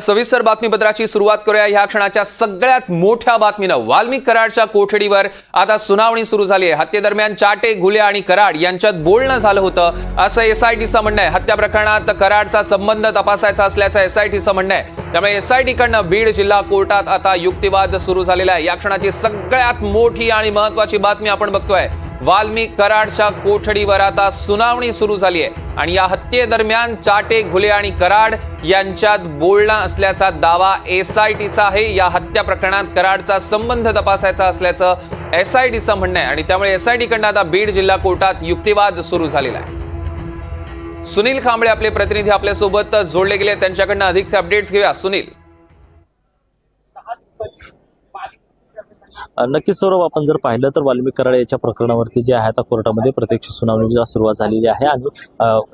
सविस्तर बातमीपत्राची सुरुवात करूया. ह्या क्षणाच्या सगळ्यात मोठ्या बातमीनं वाल्मिक कराडच्या कोठडीवर आता सुनावणी सुरू झाली आहे. हत्येदरम्यान चाटे घुले आणि कराड यांच्यात बोलणं झालं होतं. असं एसआयटीचं म्हणणं आहे. हत्या प्रकरणात कराडचा संबंध तपासायचा असल्याचं एसआयटीचं म्हणणं आहे. त्यामुळे एसआयटीकडनं बीड जिल्हा कोर्टात आता युक्तिवाद सुरू झालेला आहे. या क्षणाची सगळ्यात मोठी आणि महत्वाची बातमी आपण बघतोय. वाल्मिक कराडच्या कोठडीवर आता सुनावणी सुरू झाली आहे. आणि या हत्येदरम्यान चाटे घुले आणि कराड यांच्यात बोलणं असल्याचा दावा एसआयटीचा आहे. या हत्या प्रकरणात कराडचा संबंध तपासायचा असल्याचं एसआयटीचं म्हणणं आहे. आणि त्यामुळे एसआयटी कडनं आता बीड जिल्हा कोर्टात युक्तिवाद सुरू झालेला आहे. सुनील खांबळे आपले प्रतिनिधी आपल्यासोबत जोडले गेले त्यांच्याकडनं अधिकचे अपडेट्स घेऊया. सुनील. नक्कीच सौरभ आपण जर पाहिलं तर वाल्मिक कराड याच्या प्रकरणावरती जे आहे आता कोर्टामध्ये प्रत्यक्ष सुनावणीला सुरुवात झालेली आहे आणि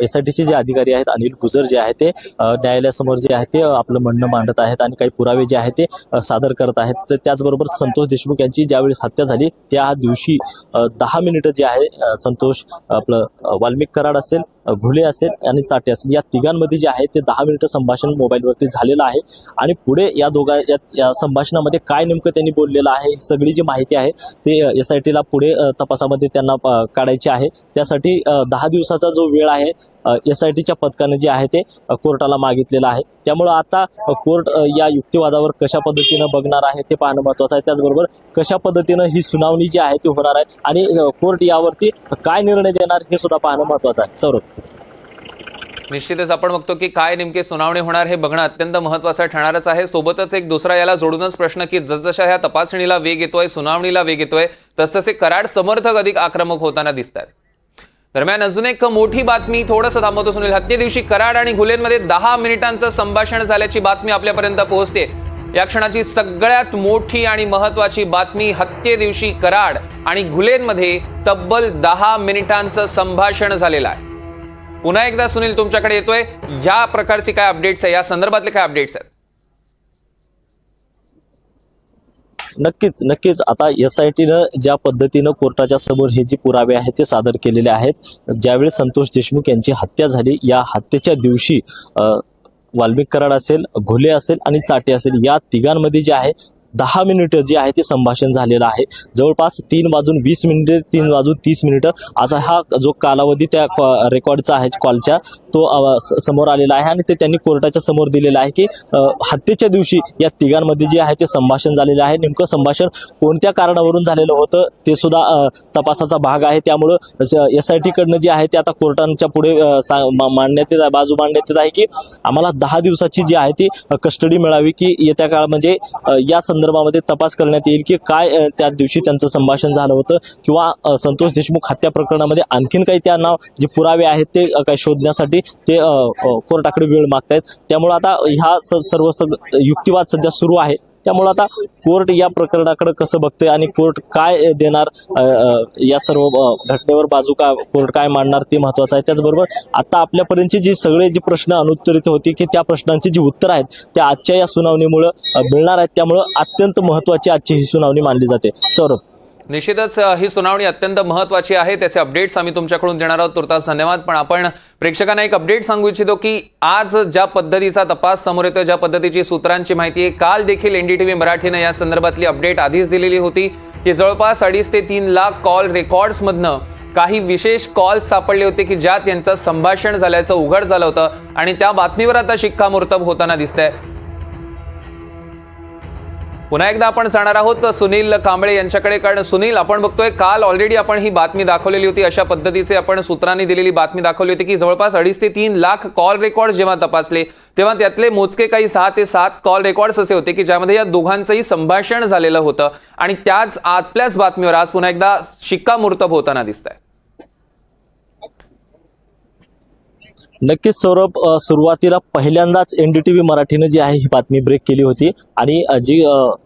एस आय टीचे जे अधिकारी आहेत अनिल गुजर जे आहे ते न्यायालयासमोर जे आहे ते आपलं म्हणणं मांडत आहेत आणि काही पुरावे जे आहे ते सादर करत आहेत. तर त्याचबरोबर संतोष देशमुख यांची ज्यावेळेस हत्या झाली त्या दिवशी दहा मिनिटं जे आहे संतोष आपलं वाल्मिक कराड असेल घुले असेल आणि चाटे असेल या तिघांमध्ये जे आहे ते दहा मिनिटं संभाषण मोबाईलवरती झालेलं आहे. आणि पुढे या दोघा या, या संभाषणामध्ये काय नेमकं त्यांनी बोललेलं आहे सगळी जी माहिती आहे ते एस आय टीला पुढे तपासामध्ये त्यांना काढायची आहे. त्यासाठी दहा दिवसाचा जो वेळ आहे एस आय टीच्या पथकाने जे आहे ते कोर्टाला मागितलेलं आहे. त्यामुळं आता कोर्ट या युक्तिवादावर कशा पद्धतीनं बघणार आहे ते पाहणं महत्वाचं आहे. त्याचबरोबर कशा पद्धतीनं ही सुनावणी जी आहे ती होणार आहे आणि कोर्ट यावरती काय निर्णय देणार हे सुद्धा पाहणं महत्वाचं आहे. सौरभ. निश्चितच आपण बघतो की काय नेमके सुनावणी होणार हे बघणं अत्यंत महत्वाचं ठरणारच आहे. सोबतच एक दुसरा याला जोडूनच प्रश्न की जसजशा ह्या तपासणीला वेग येतोय सुनावणीला वेग येतोय तसतसे कराड समर्थक अधिक आक्रमक होताना दिसतात. दरम्यान अजून एक मोठी बातमी थोडंसं थांबवतो सुनील. हत्ये दिवशी कराड आणि घुलेंमध्ये दहा मिनिटांचं संभाषण झाल्याची बातमी आपल्यापर्यंत पोहोचते. या क्षणाची सगळ्यात मोठी आणि महत्वाची बातमी हत्ये दिवशी कराड आणि घुलेंमध्ये तब्बल दहा मिनिटांचं संभाषण झालेलं आहे. पुन्हा एकदा सुनील तुमच्याकडे येतोय. या प्रकारची काय अपडेट्स आहे? या संदर्भातले काय अपडेट्स आहेत? नक्कीच नक्कीच. आता एस आय टीनं ज्या पद्धतीनं कोर्टाच्या समोर हे जे पुरावे आहेत ते सादर केलेले आहेत. ज्यावेळी संतोष देशमुख यांची हत्या झाली या हत्येच्या दिवशी वाल्मिक कराड असेल घोले असेल आणि चाटे असेल या तिघांमध्ये जे आहे दहा मिनिटं जे आहे ते संभाषण झालेलं आहे. जवळपास तीन वाजून वीस मिनिटे तीन वाजून तीस मिनिटं असा हा जो कालावधी त्या कॉ- रेकॉर्डचा आहे कॉलच्या तो समोर आलेला आहे आणि ते त्यांनी कोर्टाच्या समोर दिलेला आहे की हत्येच्या दिवशी या तिघांमध्ये जे आहे ते संभाषण झालेलं आहे. नेमकं संभाषण कोणत्या कारणावरून झालेलं होतं ते सुद्धा तपासाचा भाग आहे. त्यामुळं एस आय टीकडनं जे आहे ते आता कोर्टांच्या पुढे मा- मांडण्यात येत आहे बाजू मांडण्यात येत आहे की आम्हाला दहा दिवसाची जी आहे ती कस्टडी मिळावी की येत्या काळ म्हणजे या संदर्भात संदर्भामध्ये तपास करण्यात येईल की काय त्या दिवशी त्यांचं संभाषण झालं होतं किंवा संतोष देशमुख हत्या प्रकरणामध्ये आणखीन काही त्या नाव जे पुरावे आहेत ते काय शोधण्यासाठी ते कोर्टाकडे वेळ मागतायत. त्यामुळे आता ह्या स- सर्व सग युक्तिवाद सध्या सुरू आहे. त्यामुळे आता कोर्ट या प्रकरणाकडे कसं बघते आणि कोर्ट काय देणार या सर्व घटनेवर बाजू का कोर्ट काय मांडणार ते महत्वाचं आहे. त्याचबरोबर आता आपल्यापर्यंतची जी सगळे जे प्रश्न अनुत्तरित होती की त्या प्रश्नांची जी उत्तर आहेत त्या आजच्या या सुनावणीमुळे मिळणार आहेत. त्यामुळं अत्यंत महत्वाची आजची ही सुनावणी मानली जाते. सौरभ. निश्चितच ही सुनावणी अत्यंत महत्वाची आहे. त्याचे अपडेट्स आम्ही तुमच्याकडून देणार आहोत. तुर्तास धन्यवाद. पण आपण प्रेक्षकांना एक अपडेट सांगू इच्छितो की आज ज्या पद्धतीचा तपास समोर येतोय ज्या पद्धतीची सूत्रांची माहिती आहे काल देखील एनडीटीव्ही मराठीनं या संदर्भातली अपडेट आधीच दिलेली होती की जवळपास अडीच ते तीन लाख कॉल रेकॉर्ड्समधनं काही विशेष कॉल सापडले होते की ज्यात यांचं संभाषण झाल्याचं उघड झालं होतं. आणि त्या बातमीवर आता शिक्कामोर्तब होताना दिसतंय. पुन्हा एकदा आपण जाणार आहोत सुनील कांबळे यांच्याकडे कारण सुनील आपण बघतोय काल ऑलरेडी आपण ही बातमी दाखवलेली होती. अशा पद्धतीचे आपण सूत्रांनी दिलेली बातमी दाखवली होती की जवळपास अडीच ते तीन लाख कॉल रेकॉर्ड जेव्हा तपासले तेव्हा त्यातले मोजके काही सहा ते सात कॉल रेकॉर्ड्स असे होते की ज्यामध्ये या दोघांचंही संभाषण झालेलं होतं. आणि त्याच आपल्याच बातमीवर आज पुन्हा एकदा शिक्कामोर्तब होताना दिसत आहे नक्कीच सौरभ सुरुवातीला पहिल्यांदाच एनडीटीव्ही मराठीनं जी आहे ही बातमी ब्रेक केली होती. आणि जी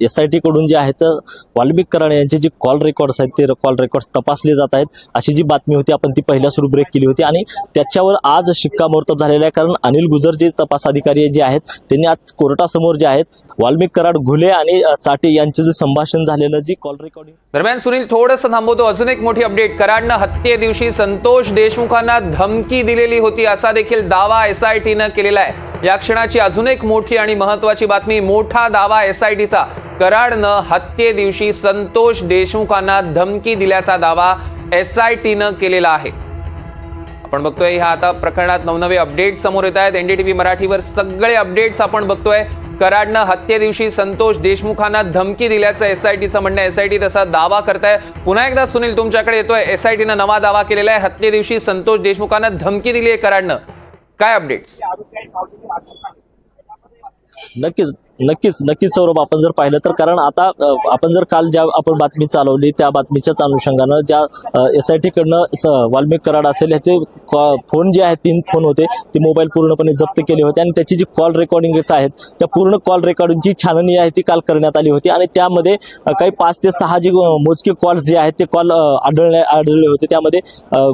एस आय टी कडून जे आहे तर वाल्मिक कराड यांचे जे कॉल रेकॉर्ड्स आहेत ते कॉल रेकॉर्ड तपासले जात आहेत. अशी जी बातमी होती आपण ती पहिल्या सुरू ब्रेक केली होती. आणि त्याच्यावर आज शिक्कामोर्तब झालेला आहे. कारण अनिल गुजर जे तपास अधिकारी जे आहेत त्यांनी आज कोर्टासमोर जे आहेत वाल्मिक कराड घुले आणि चाटे यांचं जे संभाषण झालेलं जी कॉल रेकॉर्डिंग दरम्यान सुनील थोडंसं थांबवतो. अजून एक मोठी अपडेट कराडनं हत्ये दिवशी संतोष देशमुखांना धमकी दिलेली होती असा देखील दावा एसआयटीनं केलेला आहे. या क्षणाची अजून एक मोठी आणि महत्वाची बातमी मोठा दावा एसआयटीचा कराडनं हत्ये दिवशी संतोष देशमुखांना धमकी दिल्याचा दावा एसआयटीनं केलेला आहे. आपण बघतोय ह्या आता प्रकरणात नवनवे अपडेट समोर येत आहेत. एनडीटीव्ही मराठीवर सगळे अपडेट्स आपण बघतोय. कराडनं हत्ये दिवशी संतोष देशमुखांना धमकी दिल्याचं एसआयटीचं म्हणणं एसआयटी तसा दावा करताय. पुन्हा एकदा सुनील तुमच्याकडे येतोय. एसआयटीनं नवा दावा केलेला आहे. हत्ये दिवशी संतोष देशमुखांना धमकी दिली आहे कराडनं. काय अपडेट्स नक्कीच. नक्कीच नक्कीच सौरभ आपण जर पाहिलं तर कारण आता आपण जर काल ज्या आपण बातमी चालवली त्या बातमीच्याच अनुषंगानं ज्या एस आय टी कडनं स- वाल्मिक कराड असेल ह्याचे कॉ- फोन जे आहेत तीन फोन होते ते मोबाईल पूर्णपणे जप्त केले होते आणि त्याची जी कॉल रेकॉर्डिंग्स आहेत त्या पूर्ण कॉल रेकॉर्डिंगची छाननी आहे ती काल करण्यात आली होती आणि त्यामध्ये काही पाच ते सहा जे मोजके कॉल्स जे आहेत ते कॉल आढळले आढळले होते. त्यामध्ये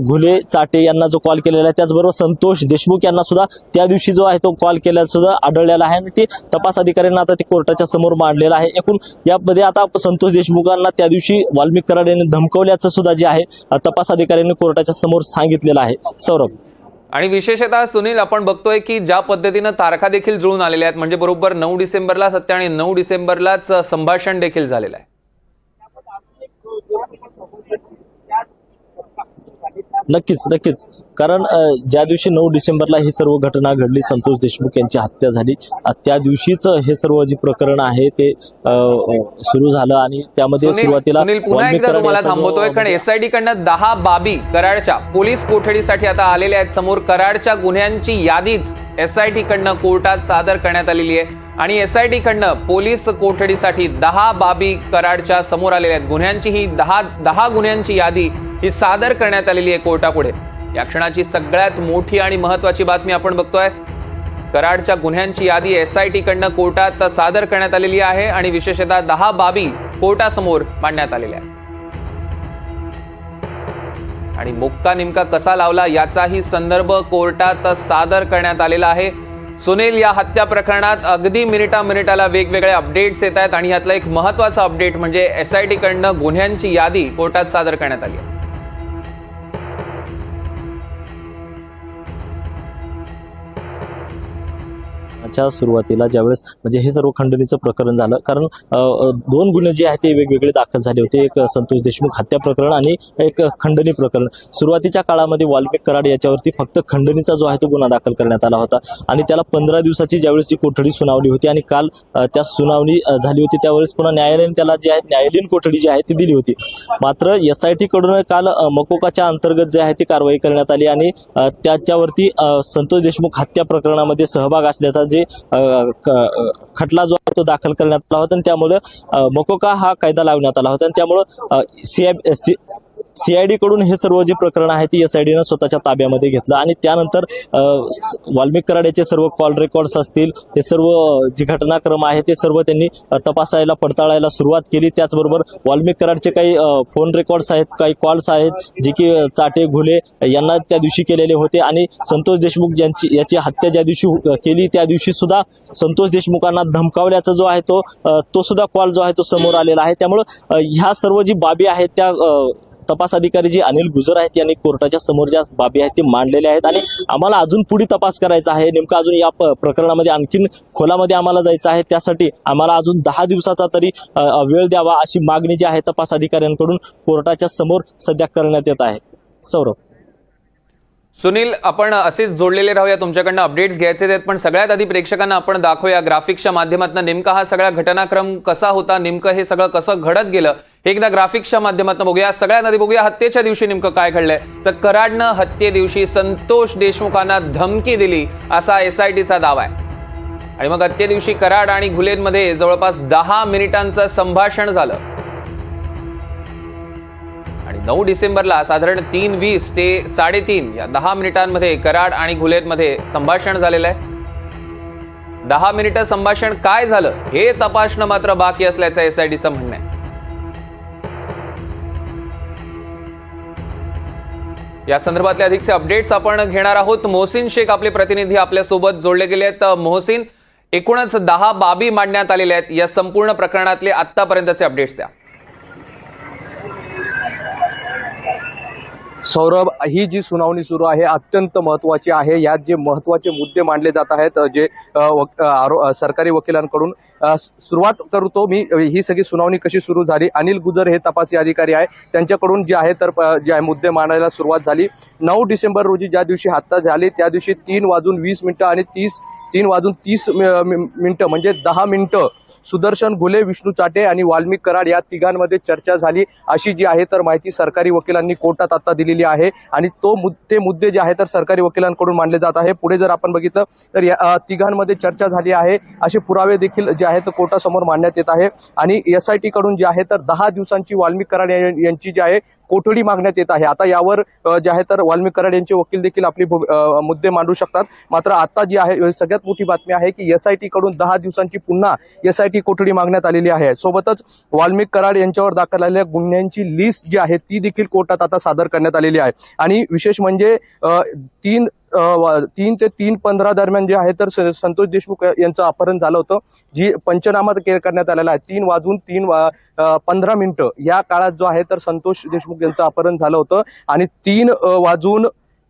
घुले चाटे यांना जो कॉल केलेला आहे त्याचबरोबर संतोष देशमुख यांना सुद्धा त्या दिवशी जो आहे तो कॉल केल्यासुद्धा आढळलेला आहे आणि ते तपास अधिकाऱ्यांना आता ते कोर्टाच्या समोर मांडलेलं आहे. एकूण यामध्ये आता संतोष देशमुखांना त्या दिवशी वाल्मिक कराड यांनी धमकवल्याचं सुद्धा जे आहे तपास अधिकाऱ्यांनी कोर्टाच्या समोर सांगितलेलं आहे. सौरभ. आणि विशेषतः सुनील आपण बघतोय की ज्या पद्धतीनं तारखा देखील जुळून आलेल्या आहेत म्हणजे बरोबर नऊ डिसेंबरला सत्य आणि नऊ डिसेंबरलाच संभाषण देखील झालेलं आहे. नक्कीच नक्कीच. कारण ज्या दिवशी नऊ डिसेंबरला ही सर्व घटना घडली संतोष देशमुख यांची हत्या झाली त्या दिवशीच हे सर्व जे प्रकरण आहे ते सुरू झालं आणि त्यामध्ये सुरुवातीला पुन्हा एकदा तुम्हाला थांबवतोय कारण एसआयटी कडनं दहा बाबी कराडच्या पोलीस कोठडीसाठी आता आलेल्या आहेत. समोर कराडच्या गुन्ह्यांची यादीच एसआयटी कडनं कोर्टात सादर करण्यात आलेली आहे. आणि एसआयटी कडनं पोलीस कोठडीसाठी दहा बाबी कराडच्या समोर आलेल्या आहेत. गुन्ह्यांची ही दहा दहा गुन्ह्यांची यादी ही सादर करण्यात आलेली आहे कोर्टापुढे. या क्षणाची सगळ्यात मोठी आणि महत्वाची बातमी आपण बघतोय. कराडच्या गुन्ह्यांची यादी एस आय टी कडनं कोर्टात सादर करण्यात आलेली आहे आणि विशेषतः दहा बाबी कोर्टासमोर मांडण्यात आलेल्या आहेत. आणि मुक्का नेमका कसा लावला याचाही संदर्भ कोर्टात सादर करण्यात आलेला आहे. सुनील या हत्या प्रकरणात अगदी मिनिटा मिनिटाला वेगवेगळे अपडेट्स येत आहेत आणि यातला एक महत्त्वाचा अपडेट म्हणजे एस आय कडनं गुन्ह्यांची यादी कोर्टात सादर करण्यात आली आहे. च्या सुरुवातीला ज्यावेळेस म्हणजे हे सर्व खंडणीचं प्रकरण झालं. कारण दोन गुन्हे जे आहेत ते वेगवेगळे दाखल झाले होते. एक संतोष देशमुख हत्या प्रकरण आणि एक खंडणी प्रकरण. सुरुवातीच्या काळामध्ये वाल्मिक कराड याच्यावरती फक्त खंडणीचा जो आहे तो गुन्हा दाखल करण्यात आला होता. आणि त्याला पंधरा दिवसाची ज्यावेळेस जी कोठडी सुनावली होती आणि काल त्या सुनावणी झाली होती त्यावेळेस पुन्हा न्यायालयाने त्याला जी आहे न्यायालयीन कोठडी जी आहे ती दिली होती. मात्र एस आय टी कडून काल मकोकाच्या अंतर्गत जे आहे ती कारवाई करण्यात आली आणि त्याच्यावरती संतोष देशमुख हत्या प्रकरणामध्ये सहभाग असल्याचा जे खटला जो आहे तो दाखल करण्यात आला होता आणि त्यामुळे मकोका हा कायदा लावण्यात आला होता आणि त्यामुळं सीआय सी सीआयडी कडून हे सर्व जे प्रकरण आहे ते एसआयडीनं स्वतःच्या ताब्यामध्ये घेतलं आणि त्यानंतर वाल्मिक कराड्याचे सर्व कॉल रेकॉर्ड्स असतील हे सर्व जी घटनाक्रम आहे ते सर्व त्यांनी तपासायला पडताळायला सुरुवात केली. त्याचबरोबर वाल्मिक कराडचे काही फोन रेकॉर्ड्स आहेत काही कॉल्स आहेत जे की चाटे घुले यांना त्या दिवशी केलेले होते आणि संतोष देशमुख ज्यांची याची हत्या ज्या दिवशी केली त्या दिवशी सुद्धा संतोष देशमुखांना धमकावल्याचा जो आहे तो तो सुद्धा कॉल जो आहे तो समोर आलेला आहे. त्यामुळं ह्या सर्व जी बाबी आहेत त्या तपास अधिकारी जे अनिल गुजर आहेत यांनी कोर्टाच्या समोर ज्या बाबी आहेत ते मांडलेल्या आहेत. आणि आम्हाला अजून पुढे तपास करायचा आहे. नेमका अजून या प्रकरणामध्ये आणखीन खोलामध्ये आम्हाला जायचं आहे. त्यासाठी आम्हाला अजून दहा दिवसाचा तरी वेळ द्यावा अशी मागणी जी आहे तपास अधिकाऱ्यांकडून कोर्टाच्या समोर सध्या करण्यात येत आहे. सौरभ. सुनील आपण असेच जोडलेले राहूया. तुमच्याकडनं अपडेट्स घ्यायचे आहेत पण सगळ्यात आधी प्रेक्षकांना आपण दाखवूया ग्राफिक्सच्या माध्यमातून नेमका हा सगळा घटनाक्रम कसा होता नेमकं हे सगळं कसं घडत गेलं हे एकदा ग्राफिक्सच्या माध्यमातून बघूया. सगळ्यात आधी बघूया हत्येच्या दिवशी नेमकं काय घडलंय. तर कराडनं हत्ये दिवशी संतोष देशमुखांना धमकी दिली असा एसआयटीचा दावा आहे. आणि मग हत्ये दिवशी कराड आणि घुलेनमध्ये जवळपास दहा मिनिटांचं संभाषण झालं. नऊ डिसेंबरला साधारण तीन वीस ते साडेतीन या दहा मिनिटांमध्ये कराड आणि घुलेरमध्ये संभाषण झालेलं आहे. दहा मिनिटं संभाषण काय झालं हे तपासणं मात्र बाकी असल्याचं एसआयडीचं म्हणणं आहे. या संदर्भातले अधिकचे अपडेट्स आपण घेणार आहोत. मोहसिन शेख आपले प्रतिनिधी आपल्यासोबत जोडले गेले आहेत. मोहसिन एकूणच दहा बाबी मांडण्यात आलेल्या आहेत. या संपूर्ण प्रकरणातले आतापर्यंतचे अपडेट्स द्या. सौरभ ही जी सुनावणी सुरू आहे अत्यंत महत्त्वाची आहे. यात जे महत्त्वाचे मुद्दे मांडले जात आहेत जे वक- आरो सरकारी वकिलांकडून सुरुवात करतो मी. ही सगळी सुनावणी कशी सुरू झाली? अनिल गुजर हे तपासी अधिकारी आहे. त्यांच्याकडून जे आहे तर जे आहे मुद्दे मांडायला सुरुवात झाली. नऊ डिसेंबर रोजी ज्या दिवशी हत्या झाली त्या दिवशी तीन वाजून वीस मिनिटं आणि तीस तीन वाजून तीस मि- मिनिटं म्हणजे दहा मिनिटं सुदर्शन घुले विष्णू चाटे आणि वाल्मिक कराड या तिघांमध्ये चर्चा झाली. अशी जी आहे तर माहिती सरकारी वकिलांनी कोर्टात आता दिलेली आहे. आणि तो ते मुद्दे जे आहे तर सरकारी वकिलांकडून मांडले जात आहे. पुढे जर आपण बघितलं तर या तिघांमध्ये चर्चा झाली आहे. असे पुरावे देखील जे आहे तर कोर्टासमोर मांडण्यात येत आहे. आणि एस आय टी कडून जे आहे तर दहा दिवसांची वाल्मिक कराड या- यांची जी आहे कोठडी मागण्यात येत आहे. आता यावर जे आहे तर वाल्मिक कराड यांचे वकील देखील आपली मुद्दे मांडू शकतात. मात्र आता जी आहे सगळ्यात मोठी बातमी आहे की एस आय टी कडून दहा दिवसांची पुन्हा एस ती कोठडी मागण्यात आलेली आहे. सोबतच वाल्मिक कराड यांच्यावर दाखल झालेल्या गुन्ह्यांची लिस्ट जी आहे ती देखील कोर्टात आता सादर करण्यात आलेली आहे. आणि विशेष म्हणजे तीन वा- तीन ते तीन पंधरा दरम्यान जे आहे तर स- संतोष देशमुख यांचं अपहरण झालं होतं जी पंचनामा के- करण्यात आलेला आहे. तीन वाजून तीन वा पंधरा मिनिटं या काळात जो आहे तर संतोष देशमुख यांचं अपहरण झालं होतं. आणि तीन वाजून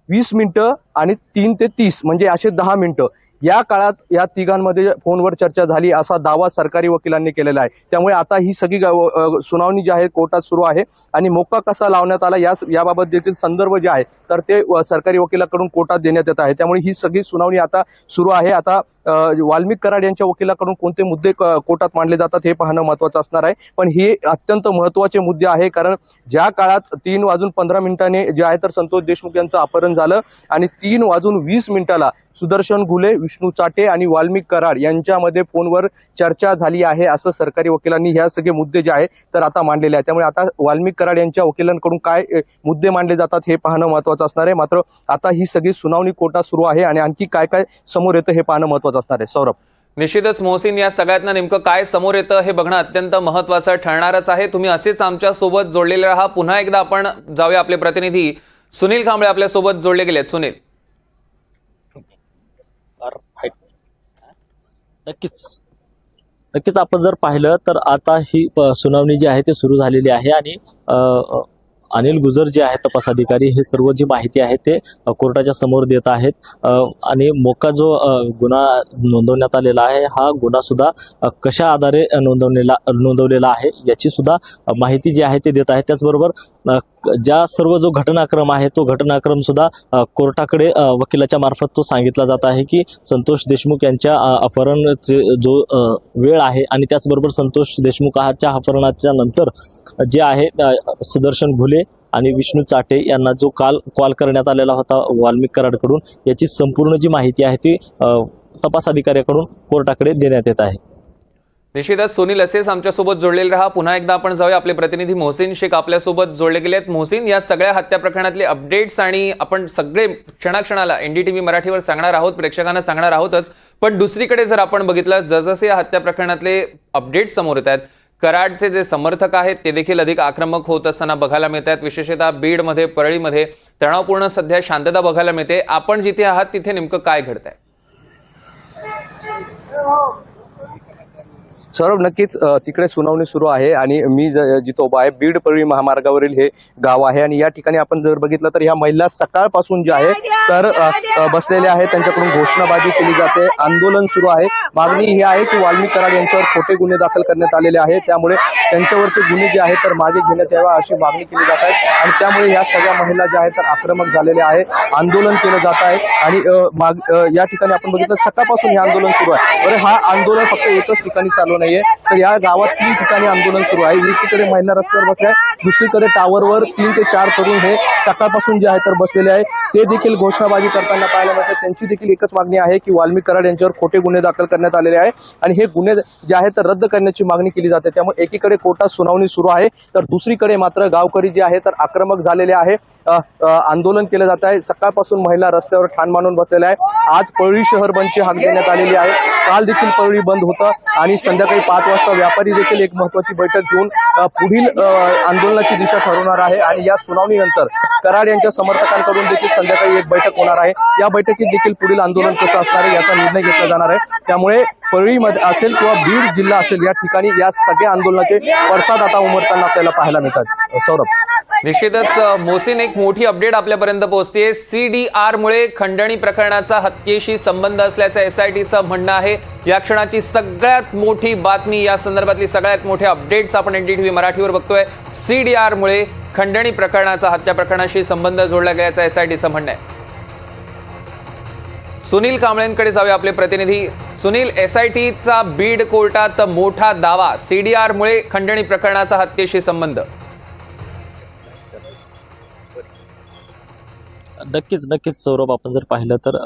वीस मिनिटं आणि तीन ते तीस म्हणजे असे दहा मिनिटं या काळात या तिघांमध्ये फोनवर चर्चा झाली असा दावा सरकारी वकिलांनी केलेला आहे. त्यामुळे आता ही सगळी सुनावणी जी आहे कोर्टात सुरू आहे आणि मोका कसा लावण्यात आला या याबाबत देखील संदर्भ जे आहे तर ते सरकारी वकिलाकडून कोर्टात देण्यात येत आहे. त्यामुळे ही सगळी सुनावणी आता सुरू आहे. आता वाल्मिक कराड यांच्या वकिलाकडून कोणते मुद्दे क- कोर्टात मांडले जातात हे पाहणं महत्वाचं असणार आहे. पण हे अत्यंत महत्त्वाचे मुद्दे आहे कारण ज्या काळात तीन वाजून पंधरा मिनिटांनी जे आहे तर संतोष देशमुख यांचं अपहरण झालं आणि तीन वाजून वीस मिनिटाला सुदर्शन घुले विष्णू चाटे आणि वाल्मिक कराड यांच्यामध्ये फोनवर चर्चा झाली आहे असं सरकारी वकिलांनी ह्या सगळे मुद्दे जे आहे तर आता मांडलेले आहेत. त्यामुळे आता वाल्मिक कराड यांच्या वकिलांकडून काय मुद्दे मांडले जातात हे पाहणं महत्वाचं असणार आहे. मात्र आता ही सगळी सुनावणी कोर्टात सुरू आहे आणि आणखी काय काय समोर येतं हे पाहणं महत्वाचं असणार आहे. सौरभ. निश्चितच मोहसिन या सगळ्यातनं नेमकं काय समोर येतं हे बघणं अत्यंत महत्वाचं ठरणारच आहे. तुम्ही असेच आमच्यासोबत जोडलेले राहा. पुन्हा एकदा आपण जाऊया आपले प्रतिनिधी सुनील कांबळे आपल्यासोबत जोडले गेलेत. सुनील. नक्कीच. नक्कीच आपण जर पाहिलं तर आता ही प- सुनावणी जी आहे ती सुरू झालेली आहे आणि अनिल गुजर जे आहेत तपास अधिकारी हे सर्व जी माहिती आहे ते कोर्टाच्या समोर देत आहेत. आणि मोका जो गुन्हा नोंदवण्यात आलेला आहे हा गुन्हा सुद्धा कशा आधारे नोंदवलेला नोंदवलेला आहे याची सुद्धा माहिती जी आहे ते देत आहे. त्याचबरोबर ज्या सर्व जो घटनाक्रम आहे तो घटनाक्रम सुद्धा कोर्टाकडे वकिलाच्या मार्फत तो सांगितला जात आहे की संतोष देशमुख यांच्या अपहरणचे जो वेळ आहे आणि त्याचबरोबर संतोष देशमुखाच्या अपहरणाच्या नंतर जे आहे सुदर्शन भुले आणि विष्णू चाटे यांना जो काल कॉल करण्यात आलेला होता वाल्मिक कराडकडून याची संपूर्ण जी माहिती आहे ती तपास अधिकाऱ्याकडून कोर्टाकडे देण्यात येत आहे. निश्चितच सुनील असेच आमच्यासोबत जोडलेले राहा. पुन्हा एकदा आपण जाऊया. आपले प्रतिनिधी मोहसिन शेख आपल्यासोबत जोडले गेले आहेत मोहसिन या सगळ्या हत्या प्रकरणातले अपडेट्स आणि आपण सगळे क्षणाक्षणाला एनडीटीव्ही मराठीवर सांगणार आहोत. प्रेक्षकांना सांगणार आहोतच. पण दुसरीकडे जर आपण बघितलं जसजसे या हत्या प्रकरणातले अपडेट्स समोर येत आहेत कराडचे जे समर्थक आहेत ते देखील अधिक आक्रमक होत असताना बघायला मिळत आहेत. विशेषतः बीडमध्ये परळीमध्ये तणावपूर्ण सध्या शांतता बघायला मिळते. आपण जिथे आहात तिथे नेमकं काय घडतंय? सौरभ नक्कीच तिकडे सुनावणी सुरू आहे आणि मी जिथं उभा आहे बीड परळी महामार्गावरील हे गाव आहे आणि या ठिकाणी आपण जर बघितलं तर ह्या महिला सकाळपासून जे आहे तर बसलेल्या आहेत. त्यांच्याकडून घोषणाबाजी केली जाते. आंदोलन सुरू आहे. मागणी ही आहे की वाल्मिक कराड यांच्यावर खोटे गुन्हे दाखल करण्यात आलेले आहेत. त्यामुळे त्यांच्यावरचे गुन्हे जे आहेत तर मागे घेण्यात यावा अशी मागणी केली जात आहे. आणि त्यामुळे या सगळ्या महिला ज्या आहेत तर आक्रमक झालेल्या आहे आंदोलन केलं जात आहे. आणि माग या ठिकाणी आपण बघितलं सकाळपासून हे आंदोलन सुरू आहे. बरं हा आंदोलन फक्त एकच ठिकाणी चालू नाहीये. तर या गावात तीन ठिकाणी आंदोलन सुरू आहे. एकीकडे महिला रस्त्यावर बसल्या दुसरीकडे टावरवर तीन ते चार तरुण हे सकाळपासून जे आहे तर बसलेले आहे ते देखील घोषणाबाजी करताना पाहायला मिळतं. त्यांची देखील एकच मागणी आहे की वाल्मिक कराड यांच्यावर खोटे गुन्हे दाखल करण्यात आलेले आहे आणि हे गुन्हे जे आहेत तर रद्द करण्याची मागणी केली जाते. त्यामुळे एकीकडे कोर्टात सुनावणी सुरू आहे. तर दुसरीकडे मात्र गावकरी जे आहे तर आक्रमक झालेले आहे. आंदोलन केलं जात आहे. सकाळपासून महिला रस्त्यावर ठाण मानून बसलेल्या आहे आज पळळी शहर बंदची हाक देण्यात आलेली आहे. काल देखील पळळी बंद होतं. आणि संध्याकाळी पाच वाजता व्यापारी देखील एक महत्वाची बैठक घेऊन पुढील आंदोलनाची दिशा ठरवणार आहे आणि या सुनावणीनंतर कराड यांच्या समर्थकांकडून देखील संध्याकाळी एक बैठक होणार आहे. या बैठकीत देखील पुढील आंदोलन कसं असणार आहे याचा निर्णय घेतला जाणार आहे. त्यामुळे परळीमध्ये असेल किंवा बीड जिल्हा असेल या ठिकाणी या सगळ्या आंदोलनाचे पडसाद आता उमरताना आपल्याला पाहायला मिळतात. सौरभ. निश्चितच मोसिन एक मोठी अपडेट आपल्यापर्यंत पोहोचते सीडीआर मुळे खंडणी प्रकरणाचा हत्येशी संबंध असल्याचं एसआयटीचं म्हणणं आहे. या क्षणाची सगळ्यात मोठी बातमी या संदर्भातली सगळ्यात मोठे अपडेट्स आपण एनडीटीव्ही मराठीवर बघतोय. सीडीआर मुळे खंडणी प्रकरणाचा हत्या प्रकरणाशी संबंध जोडला गेल्याचं एसआयटीचं म्हणणं आहे. सुनील कांबळेंकडे जाऊया आपले प्रतिनिधी. सुनील एस आय टीचा बीड कोर्टात मोठा दावा. सीडीआरमुळे खंडणी प्रकरणाचा हत्येशी संबंध. नक्कीच नक्कीच सौरभ आपण जर पाहिलं तर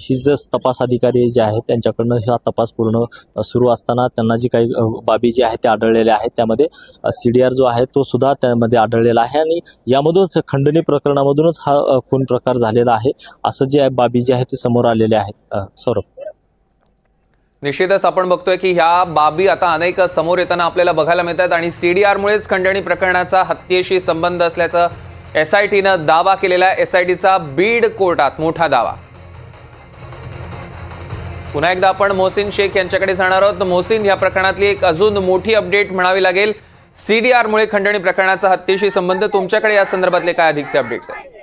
ही जे तपास अधिकारी जे आहेत त्यांच्याकडनं हा तपास पूर्ण सुरू असताना त्यांना जी काही बाबी जी आहेत त्या आढळलेल्या आहेत. त्यामध्ये सी डी आर जो आहे तो सुद्धा त्यामध्ये आढळलेला आहे आणि यामधूनच खंडणी प्रकरणामधूनच हा खून प्रकार झालेला आहे. असं जे आहे बाबी जी आहे ते समोर आलेले आहेत. सौरभ. निश्चितच आपण बघतोय की ह्या बाबी आता अनेक समोर येताना आपल्याला बघायला मिळतात आणि सीडीआर मुळेच खंडणी प्रकरणाचा हत्येशी संबंध असल्याचं एस आय टीनं दावा केलेला एस आय टीचा बीड कोर्टात मोठा दावा. पुन्हा एकदा आपण मोहसिन शेख यांच्याकडे जाणार आहोत. मोहसिन या प्रकरणातली एक अजून मोठी अपडेट म्हणावी लागेल. सीडीआर मुळे खंडणी प्रकरणाचा हत्येशी संबंध तुमच्याकडे या संदर्भातले काय अधिकचे अपडेट्स आहेत?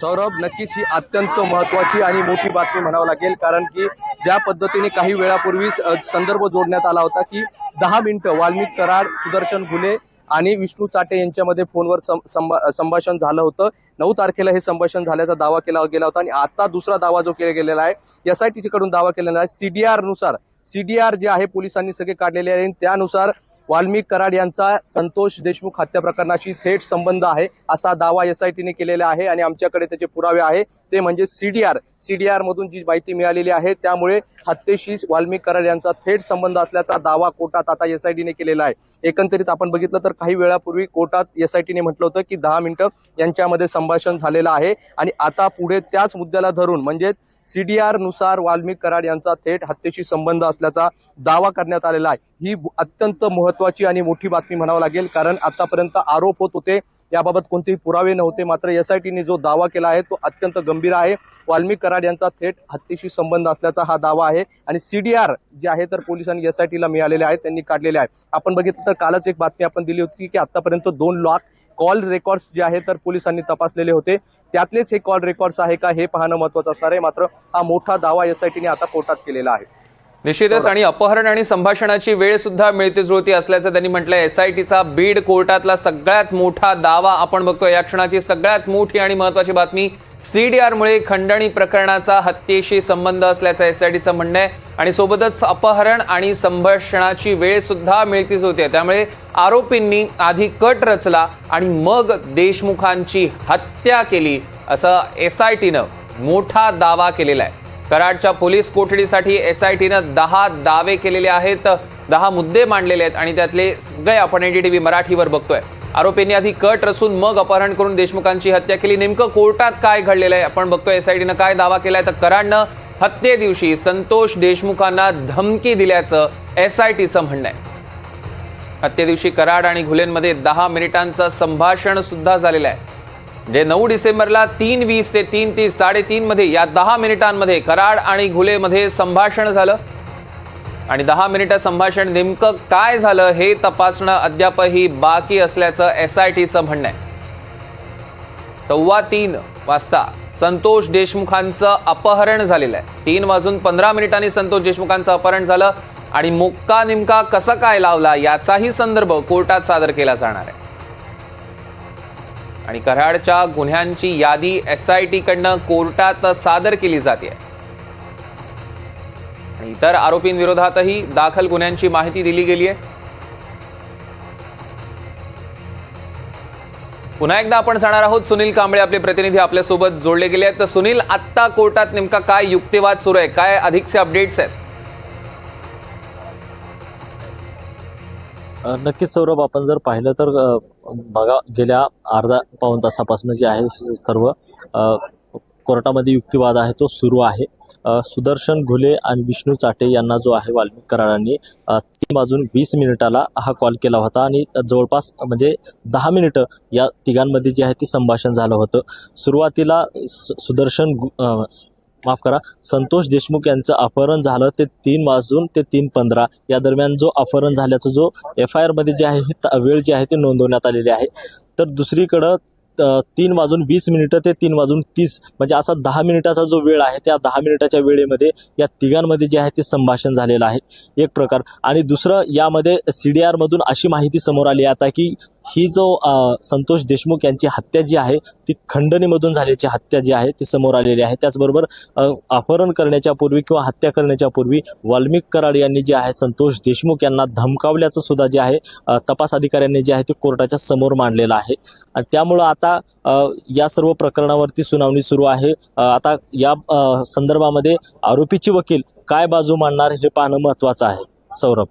सौरभ नक्कीच ही अत्यंत महत्वाची आणि मोठी बातमी म्हणावं लागेल कारण की ज्या पद्धतीने काही वेळापूर्वी संदर्भ जोडण्यात आला होता की दहा मिनिटं वाल्मिक कराड सुदर्शन घुले आणि विष्णू चाटे यांच्यामध्ये फोनवर सं- संभा- संभाषण झालं होतं. नऊ तारखेला हे संभाषण झाल्याचा दावा केला गेला होता आणि आता दुसरा दावा जो केला गेलेला आहे एस आय दावा केलेला आहे. सीडीआरनुसार सीडीआर जे आहे पोलिसांनी सगळे काढलेले आहे त्यानुसार वाल्मिक कराड यांचा संतोष देशमुख हत्या प्रकरणाशी थेट संबंध आहे असा दावा एस आय टीने केलेला आहे आणि आमच्याकडे त्याचे पुरावे आहे. ते म्हणजे सीडीआर सीडीआर मधून जी माहिती मिळालेली आहे त्यामुळे हत्येशी वाल्मिक कराड यांचा थेट संबंध असल्याचा दावा कोर्टात आता एस आय टीने केलेला आहे. एकंदरीत आपण बघितलं तर काही वेळापूर्वी कोर्टात एस आय टीने म्हटलं होतं की दहा मिनिटं यांच्यामध्ये संभाषण झालेलं आहे आणि आता पुढे त्याच मुद्द्याला धरून म्हणजे सीडीआरनुसार वाल्मिक कराड यांचा थेट हत्येशी संबंध असल्याचा दावा करण्यात आलेला आहे. ही अत्यंत महत्वाची आणि मोठी बातमी म्हणावं लागेल. कारण आतापर्यंत आरोप होत होते याबाबत कोणतेही पुरावे नव्हते. मात्र एस आय टीने जो दावा केला आहे तो अत्यंत गंभीर आहे. वाल्मिक कराड यांचा थेट हत्येशी संबंध असल्याचा हा दावा आहे. आणि सीडीआर जे आहे तर पोलिसांनी एस आय टीला मिळालेले आहेत त्यांनी काढलेले आहे आपण बघितलं तर कालच एक बातमी आपण दिली होती की आतापर्यंत दोन लाख कॉल रेकॉर्ड्स जे आहे तर पोलिसांनी तपासलेले होते. त्यातलेच हे कॉल रेकॉर्ड्स आहे का हे पाहणं महत्वाचं असणार आहे. मात्र हा मोठा दावा एस आय टीने आता कोर्टात केलेला आहे. निश्चितच आणि अपहरण आणि संभाषणाची वेळ सुद्धा मिळती जुळती असल्याचं त्यांनी म्हटलंय. एसआयटीचा बीड कोर्टातला सगळ्यात मोठा दावा आपण बघतोय. या क्षणाची सगळ्यात मोठी आणि महत्वाची बातमी सीडीआर मुळे खंडणी प्रकरणाचा हत्येशी संबंध असल्याचं एसआयटीचं म्हणणं आहे. आणि सोबतच अपहरण आणि संभाषणाची वेळ सुद्धा मिळतीच होती त्यामुळे आरोपींनी आधी कट रचला आणि मग देशमुखांची हत्या केली असं एसआयटीनं मोठा दावा केलेला आहे. कराडच्या पोलीस कोठडीसाठी एस आय टीनं दहा दावे केलेले आहेत दहा मुद्दे मांडलेले आहेत आणि त्यातले सगळे आपण एनडीटीव्ही मराठीवर बघतोय. आरोपींनी आधी कट रचून मग अपहरण करून देशमुखांची हत्या केली. नेमकं कोर्टात काय घडलेलं आहे? आपण बघतोय एस आय टीनं काय दावा केलाय? तर कराडनं हत्ये दिवशी संतोष देशमुखांना धमकी दिल्याचं एस आय टीचं म्हणणं आहे. हत्ये दिवशी कराड आणि घुलेंमध्ये दहा मिनिटांचं संभाषण सुद्धा झालेलं आहे. जे नऊ डिसेंबरला तीन वीस ते तीन तीस साडेतीन मध्ये या दहा मिनिटांमध्ये कराड आणि घुलेमध्ये संभाषण झालं. आणि दहा मिनिटं संभाषण नेमकं काय झालं हे तपासणं अद्यापही बाकी असल्याचं एस आय टीचं म्हणणं आहे. सव्वा तीन वाजता संतोष देशमुखांचं अपहरण झालेलं आहे. तीन वाजून पंधरा मिनिटांनी संतोष देशमुखांचं अपहरण झालं आणि मुक्का नेमका कसा काय लावला याचाही संदर्भ कोर्टात सादर केला जाणार आहे. आणि कराडच्या गुन्ह्यांची यादी एस आय टी कडनं कोर्टात सादर केली जाते. आणि इतर आरोपींविरोधातही दाखल गुन्ह्यांची माहिती दिली गेली आहे. पुन्हा एकदा आपण जाणार आहोत. सुनील कांबळे आपले प्रतिनिधी आपल्यासोबत जोडले गेले आहेत. तर सुनील आत्ता कोर्टात नेमका काय युक्तिवाद सुरू आहे? काय अधिकचे अपडेट्स आहेत? नक्कीच सौरभ आपण जर पाहिलं तर बघा गेल्या अर्धा पाऊन तासापासून जे आहे सर्व कोर्टामध्ये युक्तिवाद आहे तो सुरू आहे. सुदर्शन घुले आणि विष्णू चाटे यांना जो आहे वाल्मिक कराडांनी तीन वाजून वीस मिनिटाला हा कॉल केला होता आणि जवळपास म्हणजे दहा मिनिटं या तिघांमध्ये जे आहे ते संभाषण झालं होतं. सुरुवातीला स- सुदर्शन गु- माफ करा संतोष देशमुख यांचं अपहरण झालं ते तीन वाजून ते तीन पंधरा. या दरम्यान जो अपहरण झाल्याचा जो एफ आय आरमध्ये जे आहे ही त- वेळ जी आहे ती नोंदवण्यात आलेली आहे. तर दुसरीकडं तीन वाजून वीस मिनिटं ते तीन वाजून तीस म्हणजे असा दहा मिनिटाचा जो वेळ आहे त्या दहा मिनिटाच्या वेळेमध्ये या तिघांमध्ये जे आहे ते संभाषण झालेलं आहे. एक प्रकार. आणि दुसरं यामध्ये सी डी आरमधून अशी माहिती समोर आली आता की ही जो संतोष देशमुख यांची हत्या जी आहे ती खंडणीमधून झाल्याची हत्या जी आहे ती समोर आलेली आहे. त्याचबरोबर अपहरण करण्याच्या पूर्वी किंवा हत्या करण्याच्या पूर्वी वाल्मिक कराड यांनी जे आहे संतोष देशमुख यांना धमकावल्याचं सुद्धा जे आहे तपास अधिकाऱ्यांनी जे आहे ते कोर्टाच्या समोर मांडलेलं आहे. आणि त्यामुळं आता या सर्व प्रकरणावरती सुनावणी सुरू आहे. आता या संदर्भामध्ये आरोपीची वकील काय बाजू मांडणार हे पाहणं महत्त्वाचं आहे. सौरभ.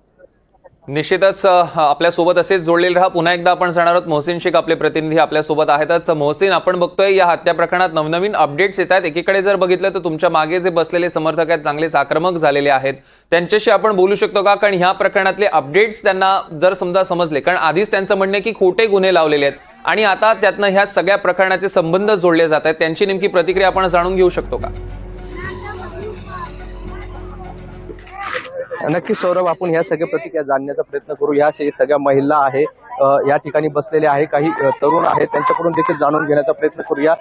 निश्चितच आपल्यासोबत असेच जोडलेले राहा. पुन्हा एकदा आपण जाणार आहोत मोहसिन शेख आपले प्रतिनिधी आपल्यासोबत आहेतच. मोहसिन आपण बघतोय या हत्या प्रकरणात नवनवीन अपडेट्स येत आहेत. एकीकडे जर बघितलं तर तुमच्या मागे जे बसलेले समर्थक आहेत चांगलेच आक्रमक झालेले आहेत. त्यांच्याशी आपण बोलू शकतो का? कारण ह्या प्रकरणातले अपडेट्स त्यांना जर समजा समजले कारण आधीच त्यांचं म्हणणं की खोटे गुन्हे लावलेले आहेत. आणि आता त्यातनं ह्या सगळ्या प्रकरणाचे संबंध जोडले जात आहेत. त्यांची नेमकी प्रतिक्रिया आपण जाणून घेऊ शकतो का? नक्की सौरभ आपण ह्या सगळ्या प्रतिक्रिया जाणण्याचा प्रयत्न करू. या सगळ्या महिला आहे या ठिकाणी बसलेले आहे काही तरुण आहेत. त्यांच्याकडून देखील जाणून घेण्याचा प्रयत्न करूया.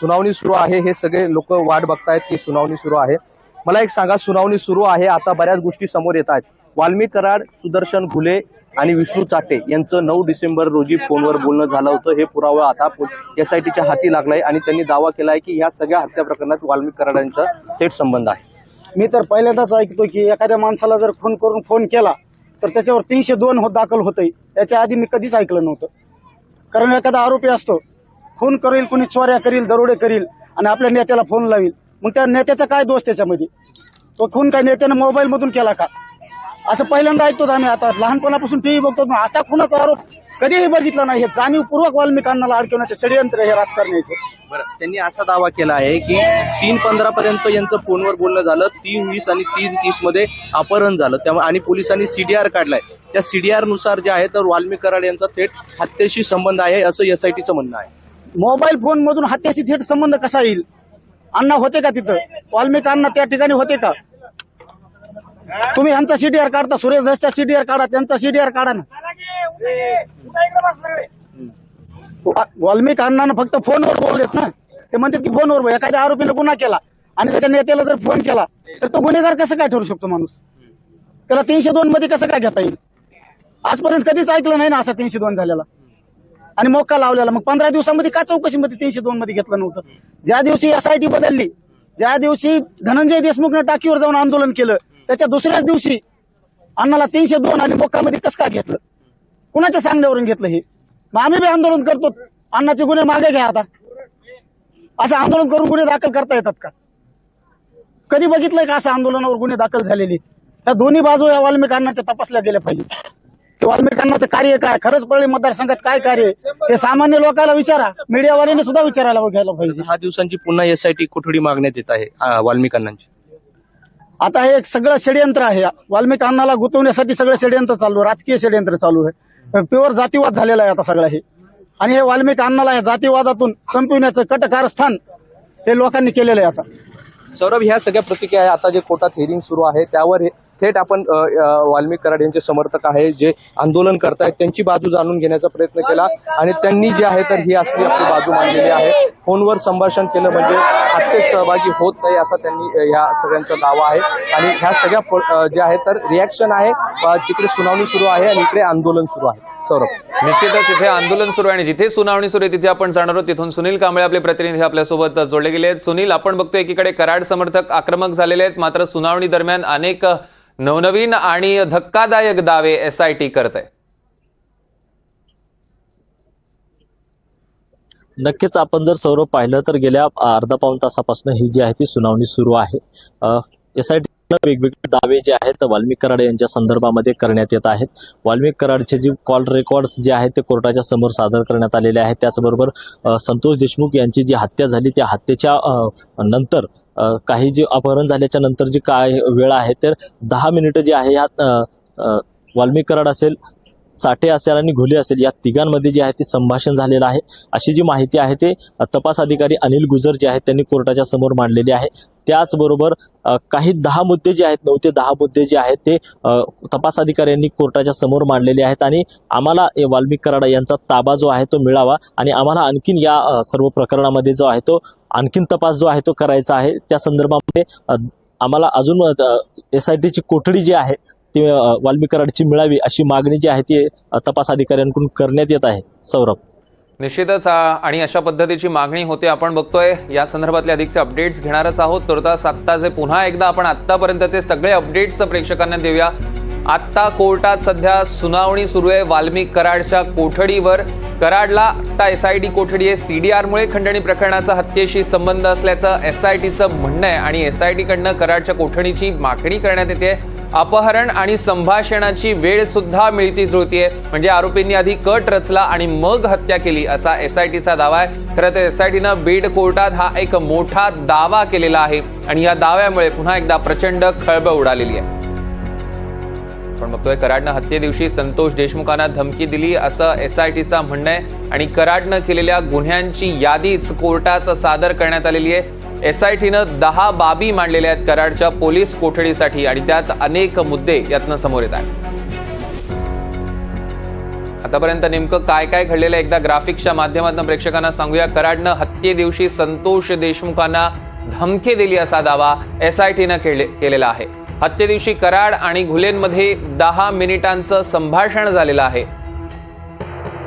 सुनावणी सुरू आहे. हे सगळे लोक वाट बघतायत की सुनावणी सुरू आहे. मला एक सांगा सुनावणी सुरू आहे. आता बऱ्याच गोष्टी समोर येत आहेत. वाल्मी कराड सुदर्शन घुले आणि विष्णू चाटे यांचं नऊ डिसेंबर रोजी फोनवर बोलणं झालं होतं. हे पुरावा आता एस आय हाती लागलाय आणि त्यांनी दावा केलाय की ह्या सगळ्या हत्या प्रकरणात वाल्मिक कराडांचा थेट संबंध आहे. मी तर पहिल्यांदाच ऐकतो की एखाद्या माणसाला जर फोन करून फोन केला तर त्याच्यावर तीनशे दोन हो दाखल होतंय. याच्या आधी मी कधीच ऐकलं नव्हतं. कारण एखादा आरोपी असतो फोन करेल कोणी चोऱ्या करील दरोडे करील आणि आपल्या नेत्याला फोन लावील. मग त्या नेत्याचा काय दोष त्याच्यामध्ये? तो खून काय नेत्यानं मोबाईलमधून केला का? असं पहिल्यांदा ऐकतो आम्ही आता. लहानपणापासून टीव्ही बघतो असा खुनाचा आरोप कधीही बघितला नाही. हे जाणीवपूर्वक वाल्मिकांना अडकवण्याचे षडयंत्र हे राजकारण्याचं बरं त्यांनी असा दावा केला आहे की तीन पंधरा पर्यंत यांचं फोनवर बोलणं झालं तीन वीस आणि तीन तीसमध्ये अपहरण झालं. त्यामुळे आणि पोलिसांनी सीडीआर काढलाय. त्या सीडीआरनुसार जे आहे तर वाल्मिक कराड यांचा थेट हत्येशी संबंध आहे असं एसआयटीचं म्हणणं आहे. मोबाईल फोन मधून हत्याशी थेट संबंध कसा येईल? अण्णा होते का तिथं? वाल्मिक अण्णा त्या ठिकाणी होते का? तुम्ही यांचा सीडीआर काढता सुरेश धसचा सीडीआर काढा त्यांचा सीडीआर काढा ना. वाल्मिक अण्णानं फक्त फोनवर बोललेत ना. ते म्हणतात की फोनवर एखाद्या आरोपीने गुन्हा केला आणि त्याच्या नेत्याला जर फोन केला तर तो गुन्हेगार कसं काय ठरू शकतो माणूस? त्याला तीनशे दोन मध्ये कसं काय घेता येईल? आजपर्यंत कधीच ऐकलं नाही ना असा तीनशे दोन झालेला. आणि मोका लावलेला. मग पंधरा दिवसामध्ये का चौकशीमध्ये तीनशे दोन मध्ये घेतलं नव्हतं? ज्या दिवशी एसआयटी बदलली ज्या दिवशी धनंजय देशमुखनं टाकीवर जाऊन आंदोलन केलं त्याच्या दुसऱ्याच दिवशी अण्णाला तीनशे दोन आणि मोकामध्ये कसं काय घेतलं? कुणाच्या सांगण्यावरून घेतलं हे? मग आम्ही बी आंदोलन करतो. अण्णाचे गुन्हे मागे घ्या आता. असं आंदोलन करून गुन्हे दाखल करता येतात का? कधी बघितलंय का असं आंदोलनावर गुन्हे दाखल झालेले? या दोन्ही बाजू या वाल्मिक अण्णाच्या तपासल्या गेल्या पाहिजे. की वाल्मिक अण्णाचं कार्य काय? खरंच पडले मतदारसंघात काय कार्य? हे सामान्य लोकांना विचारा. मीडियावाल्यांनी सुद्धा विचारायला घ्यायला पाहिजे. दहा दिवसांची पुन्हा एसआयटी कोठडी मागण्यात येत आहे आ, वाल्मिक अण्णांची. आता हे एक सगळं षडयंत्र आहे. वाल्मिक अण्णाला गुंतवण्यासाठी सगळं षडयंत्र चालू राजकीय षडयंत्र चालू आहे. प्युअर जातीवाद झालेला आहे आता सगळं हे. आणि हे वाल्मिक अन्नाला या जातीवादातून संपविण्याचं कटकारस्थान हे लोकांनी केलेलं आहे आता. सौरभ ह्या सगळ्या प्रतिक्रिया आहे. आता जे कोर्टात हिअरिंग सुरू आहे त्यावर हे- थेट आपण वाल्मिक कराड यांचे समर्थक आहे जे आंदोलन करतायत त्यांची बाजू जाणून घेण्याचा प्रयत्न केला. आणि त्यांनी जे आहे तर ही असली आपली बाजू मांडलेली आहे. फोनवर संभाषण केलं म्हणजे हत्येत सहभागी होत नाही असा त्यांनी ह्या सगळ्यांचा दावा आहे. आणि ह्या सगळ्या जे आहे तर रिॲक्शन आहे. तिकडे सुनावणी सुरू आहे आणि इकडे आंदोलन सुरू आहे. सौरभ. निश्चितच इथे आंदोलन सुरू आहे आणि जिथे सुनावणी सुरू आहे तिथे आपण जाणार आहोत. तिथून सुनील कांबळे आपले प्रतिनिधी आपल्यासोबत जोडले गेले आहेत. सुनील आपण बघतोय एकीकडे कराड समर्थक आक्रमक झालेले आहेत. मात्र सुनावणी दरम्यान अनेक नवनवीन आणि धक्कादायक दावे एस आय टी करत आहे नक्कीच आपण जर सौरभ पाहिलं तर गेल्या अर्धा पाऊन तासापासून ही जी आहे ती सुनावणी सुरू आहे. एस आय टी वेगवेगळे दावे जे आहेत वाल्मिक कराड यांच्या संदर्भामध्ये करण्यात येत आहेत. वाल्मिक कराडचे जे कॉल रेकॉर्ड्स जे आहेत ते कोर्टाच्या समोर सादर करण्यात आलेले आहेत. त्याचबरोबर संतोष देशमुख यांची जी हत्या झाली त्या हत्येच्या नंतर काही जे अपहरण झाल्याच्यानंतर जी काय वेळ आहे तर दहा मिनिटं जी आहे ह्यात अ, वाल्मिक कराड असेल चाटे असेल आणि घुले असेल या तिघांमध्ये जे आहे ते संभाषण झालेलं आहे. अशी जी माहिती आहे ते तपास अधिकारी अनिल गुजर जे आहेत त्यांनी कोर्टाच्या समोर मांडलेली आहे. त्याचबरोबर काही दहा मुद्दे जे आहेत नऊ ते दहा मुद्दे जे आहेत ते तपास अधिकाऱ्यांनी कोर्टाच्या समोर मांडलेले आहेत आणि आम्हाला वाल्मिक कराडा यांचा ताबा जो आहे तो मिळावा आणि आम्हाला आणखीन या सर्व प्रकरणामध्ये जो आहे तो आणखीन तपास जो आहे तो करायचा आहे. त्या संदर्भामध्ये आम्हाला अजून एस आय टीची कोठडी जी आहे ती अ, मिळावी अशी मागणी जी आहे ती तपास अधिकाऱ्यांकडून करण्यात येत आहे. सौरभ. निश्चितच आणि अशा पद्धतीची मागणी होते आपण बघतोय. या संदर्भातले अधिकचे अपडेट्स घेणारच आहोत. तुर्तास आत्ता जे पुन्हा एकदा आपण आत्तापर्यंतचे सगळे अपडेट्स प्रेक्षकांना देऊया. आत्ता कोर्टात सध्या सुनावणी सुरू आहे. वाल्मिक कराडच्या कोठडीवर. कराडला आत्ता एस आय टी कोठडी आहे. सी डी आरमुळे खंडणी प्रकरणाचा हत्येशी संबंध असल्याचं एस आय टीचं म्हणणं आहे. आणि एस आय टीकडनं कराडच्या कोठडीची मागणी करण्यात येते. अपहरण आणि संभाषणाची वेळ सुद्धा मिळती जुळतीये. म्हणजे आरोपींनी आधी कट रचला आणि मग हत्या केली असा एस आय टीचा दावा आहे. खरं तर टीनं बीड कोर्टात हा एक मोठा दावा केलेला आहे. आणि या दाव्यामुळे पुन्हा एकदा प्रचंड खळबळ उडालेली आहे. पण बघतोय कराडनं हत्येदिवशी संतोष देशमुखांना धमकी दिली असं एसआयटीचं म्हणणं आहे. आणि कराडनं केलेल्या गुन्ह्यांची यादीच कोर्टात सादर करण्यात आलेली आहे. एसआयटीनं दहा बाबी मांडलेल्या आहेत कराडच्या पोलीस कोठडीसाठी आणि त्यात अनेक मुद्दे यातनं समोर येत आहेत. आतापर्यंत नेमकं काय काय घडलेलं आहे एकदा ग्राफिक्सच्या माध्यमातून प्रेक्षकांना सांगूया. कराडनं हत्येदिवशी संतोष देशमुखांना धमकी दिली असा दावा एसआयटीनं केलेला आहे. हत्येदिवशी कराड आणि घुलेंमध्ये दहा मिनिटांचं संभाषण झालेलं आहे.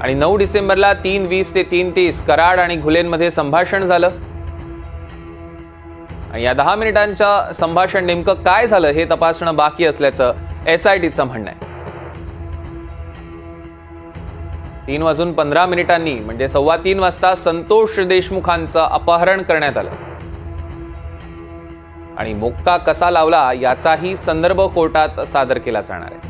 आणि नऊ डिसेंबरला तीन वीस ते तीन तीस कराड आणि घुलेंमध्ये संभाषण झालं. आणि या दहा मिनिटांच्या संभाषण नेमकं काय झालं हे तपासणं बाकी असल्याचं एस आय टीचं म्हणणं आहे. तीन वाजून पंधरा मिनिटांनी म्हणजे सव्वा तीन वाजता संतोष देशमुखांचं अपहरण करण्यात आलं. आणि मोक्का कसा लावला याचाही संदर्भ कोर्टात सादर केला जाणार आहे.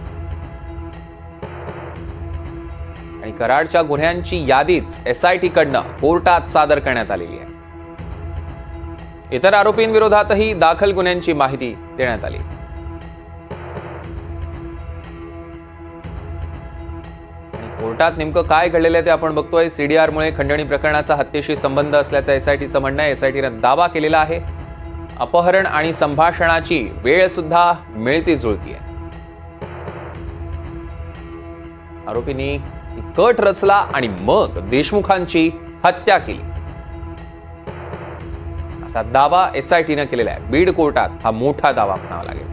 आणि कराडच्या गुन्ह्यांची यादीच एसआयटीकडनं कोर्टात सादर करण्यात आलेली आहे. इतर आरोपींविरोधातही दाखल गुन्ह्यांची माहिती देण्यात आली. कोर्टात नेमकं काय घडलेलं आहे ते आपण बघतोय. सीडीआरमुळे खंडणी प्रकरणाचा हत्येशी संबंध असल्याचं एसआयटीचं म्हणणं आहे. एसआयटीनं दावा केलेला आहे. अपहरण आणि संभाषणाची वेळ सुद्धा मिळती जुळती आहे आरोपींनी कट रचला आणि मग देशमुखांची हत्या केली. असा दावा एसआयटीनं केलेला आहे. बीड कोर्टात हा मोठा दावा म्हणावा लागेल.